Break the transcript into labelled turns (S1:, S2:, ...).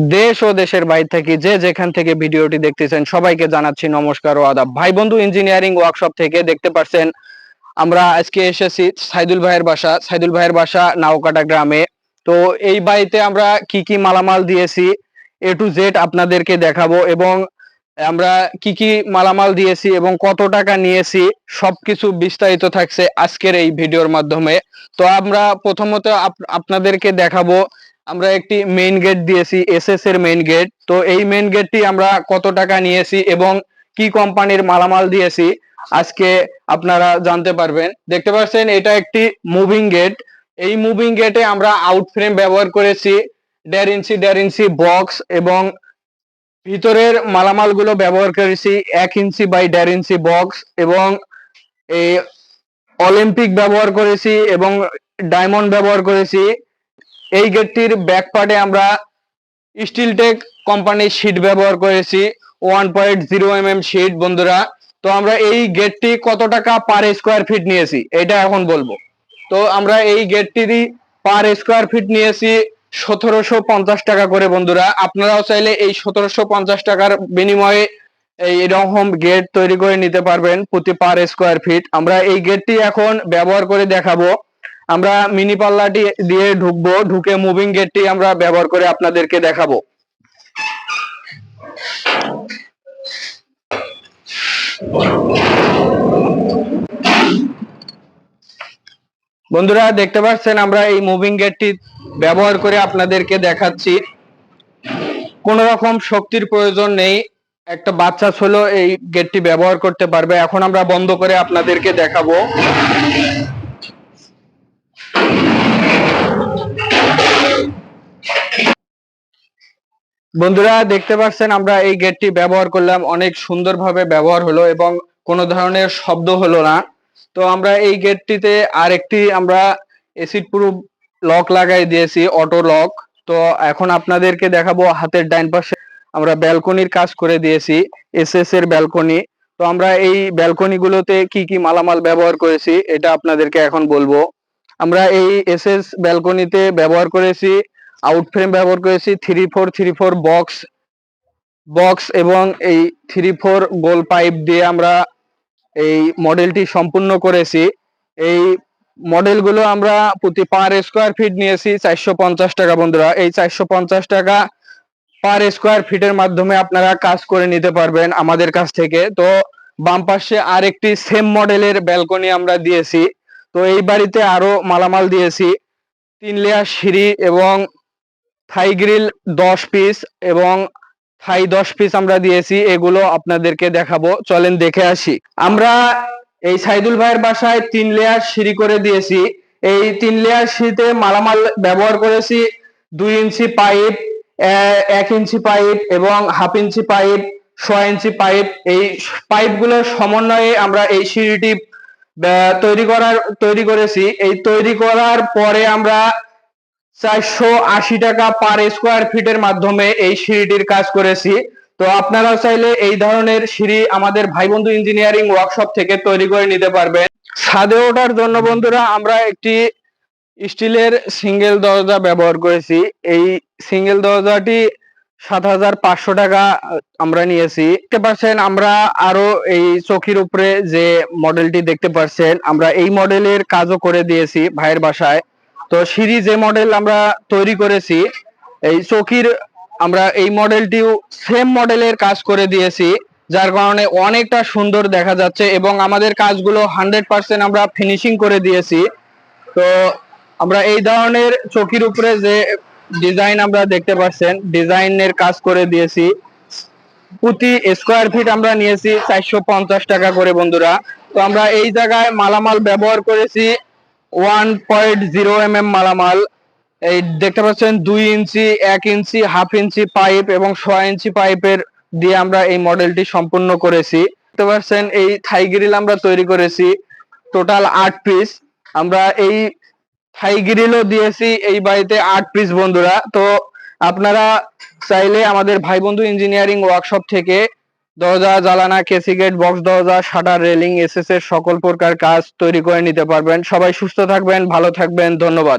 S1: দেশ ও দেশের বাইরে থেকে যে যেখান থেকে ভিডিওটি দেখতেছেন, সবাইকে জানাচ্ছি নমস্কার ও আদাব। ভাই বন্ধু ইঞ্জিনিয়ারিং ওয়ার্কশপ থেকে দেখতে পাচ্ছেন আমরা আজকে এসেছি সাইদুল ভাইয়ের বাসা। সাইদুল ভাইয়ের বাসা নাওকাটা গ্রামে। তো এই বাড়িতে আমরা কি কি মালামাল দিয়েছি এ টু জেড আপনাদেরকে দেখাবো এবং আমরা কি কি মালামাল দিয়েছি এবং কত টাকা নিয়েছি, সবকিছু বিস্তারিত থাকছে আজকের এই ভিডিওর মাধ্যমে। তো আমরা প্রথমত আপ- আপনাদেরকে দেখাবো আমরা একটি মেইন গেট দিয়েছি এসএস এর মেইন গেট তো এই মেইন গেটটি আমরা কত টাকা নিয়েছি এবং কি কোম্পানির মালামাল দিয়েছি, আজকে আপনারা জানতে পারবেন। দেখতে পাচ্ছেন, এটা একটি মুভিং গেট এই মুভিং গেটে আমরা আউট ফ্রেম ব্যবহার করেছি, দেড় ইঞ্চি দেড় ইঞ্চি বক্স এবং ভিতরের মালামালগুলো ব্যবহার করেছি এক ইঞ্চি বাই দেড় ইঞ্চি বক্স এবং এই অলিম্পিক ব্যবহার করেছি এবং ডায়মন্ড ব্যবহার করেছি। এই গেটটির ব্যাক পার্টে আমরা স্টিল টেক কোম্পানির শিট ব্যবহার করেছি one point zero M M sheet বন্ধুরা। তো আমরা এই গেটটি কত টাকা পার স্কোয়ার ফিট নিয়েছি, এটা এখন বলব। তো আমরা এই গেটটিরই পার স্কোয়ার ফিট নিয়েছি সতেরোশো পঞ্চাশ টাকা করে বন্ধুরা। আপনারাও চাইলে এই সতেরোশো পঞ্চাশ টাকার বিনিময়ে এই এরকম গেট তৈরি করে নিতে পারবেন প্রতি পার স্কোয়ার ফিট আমরা এই গেটটি এখন ব্যবহার করে দেখাবো। আমরা মিনি পাল্লাটি দিয়ে ঢুকবো, ঢুকে মুভিং গেটটি আমরা ব্যবহার করে আপনাদেরকে দেখাবো। বন্ধুরা, দেখতে পাচ্ছেন আমরা এই মুভিং গেটটি ব্যবহার করে আপনাদেরকে দেখাচ্ছি। কোন রকম শক্তির প্রয়োজন নেই। একটা বাচ্চা ছিল এই গেটটি ব্যবহার করতে পারবে। এখন আমরা বন্ধ করে আপনাদেরকে দেখাবো। বন্ধুরা, দেখতে পাচ্ছেন আমরা এই গেটটি ব্যবহার করলাম। অনেক সুন্দরভাবে ব্যবহার হলো এবং কোনো ধরনের শব্দ হলো না। তো আমরা এই গেটটিতে আরেকটি আমরা এসিড প্রুফ লক লাগাই দিয়েছি অটো লক তো এখন আপনাদেরকে দেখাবো হাতের ডাইন পাশে আমরা ব্যালকনির কাজ করে দিয়েছি এসএস এর ব্যালকনি তো আমরা এই ব্যালকনি গুলোতে কি কি মালামাল ব্যবহার করেছি, এটা আপনাদেরকে এখন বলব। আমরা এই এসএস ব্যালকনিতে ব্যবহার করেছি আউট ফ্রেম ব্যবহার করেছি three four three four box box এবং এই থ্রি ফোর গোল পাইপ দিয়ে আমরা এই মডেলটি সম্পূর্ণ করেছি। এই মডেলগুলো আমরা প্রতি পার স্কোয়ার ফিট নিয়েছি চারশো পঞ্চাশ টাকা বন্ধুরা। এই চারশো পঞ্চাশ টাকা পার স্কোয়ার ফিটের মাধ্যমে আপনারা কাজ করে নিতে পারবেন আমাদের কাছ থেকে। তো বাম পাশে আরেকটি সেম মডেলের ব্যালকনি আমরা দিয়েছি। তো এই বাড়িতে আরও মালামাল দিয়েছি। তিন লেয়ার সিঁড়ি এবং থাই গ্রিল দশ পিস এবং থাই দশ পিস আমরা দিয়েছি, এগুলো আপনাদেরকে দেখাবো। চলেন দেখে আসি। আমরা এই সাইদুল ভাইয়ের বাসায় তিন লেয়ার সিঁড়ি করে দিয়েছি। এই তিন লেয়ার সিঁড়িতে মালামাল ব্যবহার করেছি দুই ইঞ্চি পাইপ এক ইঞ্চি পাইপ এবং হাফ ইঞ্চি পাইপ, ছয় ইঞ্চি পাইপ। এই পাইপগুলোর সমন্বয়ে আমরা এই সিঁড়িটি তৈরি করার, তৈরি করেছি। এই তৈরি করার পরে আমরা চারশো আশি টাকা পার স্কোয়ার ফিটের মাধ্যমে এই সিঁড়িটির কাজ করেছি। তো আপনারাও চাইলে এই ধরনের সিঁড়ি আমাদের ভাই বন্ধু ইঞ্জিনিয়ারিং ওয়ার্কশপ থেকে তৈরি করে নিতে পারবেন। ছাদে ওঠার জন্য বন্ধুরা আমরা একটি স্টিলের সিঙ্গেল দরজা ব্যবহার করেছি। এই সিঙ্গেল দরজাটি সাত হাজার পাঁচশো টাকা আমরা নিয়েছি। দেখতে পাচ্ছেন আমরা আরও এই চকির উপরে যে মডেলটি দেখতে পাচ্ছেন, আমরা এই মডেলের কাজও করে দিয়েছি ভাইয়ের বাসায়। তো সিঁড়ি যে মডেল আমরা তৈরি করেছি। এই চকির আমরা এই মডেলটিও সেম মডেলের কাজ করে দিয়েছি, যার কারণে অনেকটা সুন্দর দেখা যাচ্ছে এবং আমাদের কাজগুলো হান্ড্রেড পার্সেন্ট আমরা ফিনিশিং করে দিয়েছি। তো আমরা এই ধরনের চকির উপরে যে ডিজাইন আমরা দেখতে পাচ্ছেন ডিজাইনের কাজ করে দিয়েছি। প্রতি স্কোয়ার ফিট আমরা নিয়েছি চারশো পঞ্চাশ টাকা করে বন্ধুরা। তো আমরা এই জায়গায় মালামাল ব্যবহার করেছি। One point zero M M মালামাল। এই দেখতে পাচ্ছেন, দুই ইঞ্চি, এক ইঞ্চি, হাফ ইঞ্চি পাইপ এবং ছয় ইঞ্চি পাইপের দিয়ে আমরা এই মডেলটি সম্পূর্ণ করেছি। দেখতে পাচ্ছেন, এই থাই গ্রিল আমরা তৈরি করেছি টোটাল আট পিস আমরা এই থাই গ্রিলও দিয়েছি, এই বাড়িতে আট পিস বন্ধুরা। তো আপনারা চাইলে আমাদের ভাই বন্ধু ইঞ্জিনিয়ারিং ওয়ার্কশপ থেকে দরজা, জ্বালানা, কেসি গেট, বক্স, দরজা, শাটার, রেলিং এসএস এর সকল প্রকার কাজ তৈরি করে নিতে পারবেন। সবাই সুস্থ থাকবেন, ভালো থাকবেন, ধন্যবাদ।